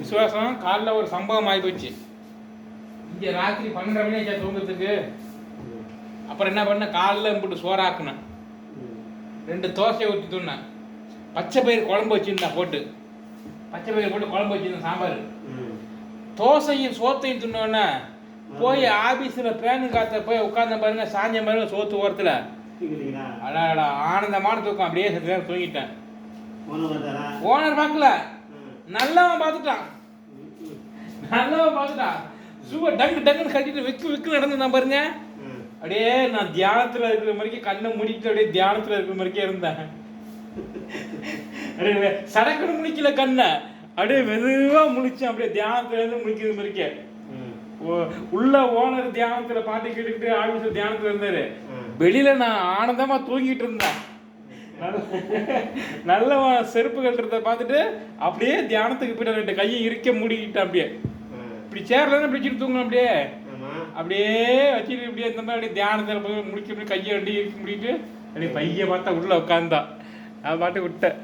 விசுவாசம் காலைல ஒரு சம்பவம் ஆகி போச்சு இங்கே ராத்திரி பன்னெண்டரை மணி ஆச்சா தூங்குறதுக்கு? அப்புறம் என்ன பண்ண காலைல போட்டு சோறாக்குனேன் ரெண்டு தோசையை ஊற்றி தூண்ணேன் பச்சை பயிர் குழம்பு வச்சுருந்தேன் போட்டு. பச்சை பயிர் போட்டு குழம்பு வச்சுருந்தேன் சாம்பார். தோசையும் சோத்தையும் தின்னோன்னே போய் ஆபீஸில் பேனு காத்த போய் உட்கார்ந்த பாருங்க சாஞ்ச பாருங்க சோத்து ஓரத்தில். அடாடா ஆனந்தமான தூக்கம். அப்படியே நேரம் தூங்கிட்டேன். ஓனர் பார்க்கல. நல்லவன் பார்த்துட்டான். நல்லவன் பார்த்துட்டான். சுவ டங்கு டங்குன்னு கட்டிட்டு விக்கு விக்கு நடந்துதான் பாருங்க. அப்படியே நான் தியானத்துல இருக்கிற மாதிரிக்கு கண்ணை மூடிட்டு அப்படியே தியானத்துல இருக்கிற மாதிரிக்கே இருந்தேன். அப்படியே சடக்குன்னு முழிக்கல கண்ணை. அப்படியே மெதுவா முழிச்சேன். அப்படியே தியானத்துல இருந்து முழிக்கிறது மாதிரிக்கே. உள்ள ஓனர் தியானத்துல பாட்டு கேட்டுக்கிட்டு ஆபீஸ்ல தியானத்துல இருந்தாரு. வெளியில நான் ஆனந்தமா தூங்கிட்டு இருந்தேன். நல்லவன் செருப்பு கட்டுறத பார்த்துட்டு அப்படியே தியானத்துக்கு போயிட்டு ரெண்டு கையை இருக்க மூடிக்கிட்டேன் அப்படியே. இப்படி சேர்ல பிடிச்சிட்டு தூங்கணும் அப்படியே. அப்படியே வச்சுட்டு இப்படியே இந்த மாதிரி அப்படியே தியானத்தில் போய் முடிக்க முடியும் கையை அப்படியே இறுக்கி முடிட்டு அப்படியே பைய பார்த்தா உள்ள உட்காந்தான் நான் பாட்டு விட்டேன்.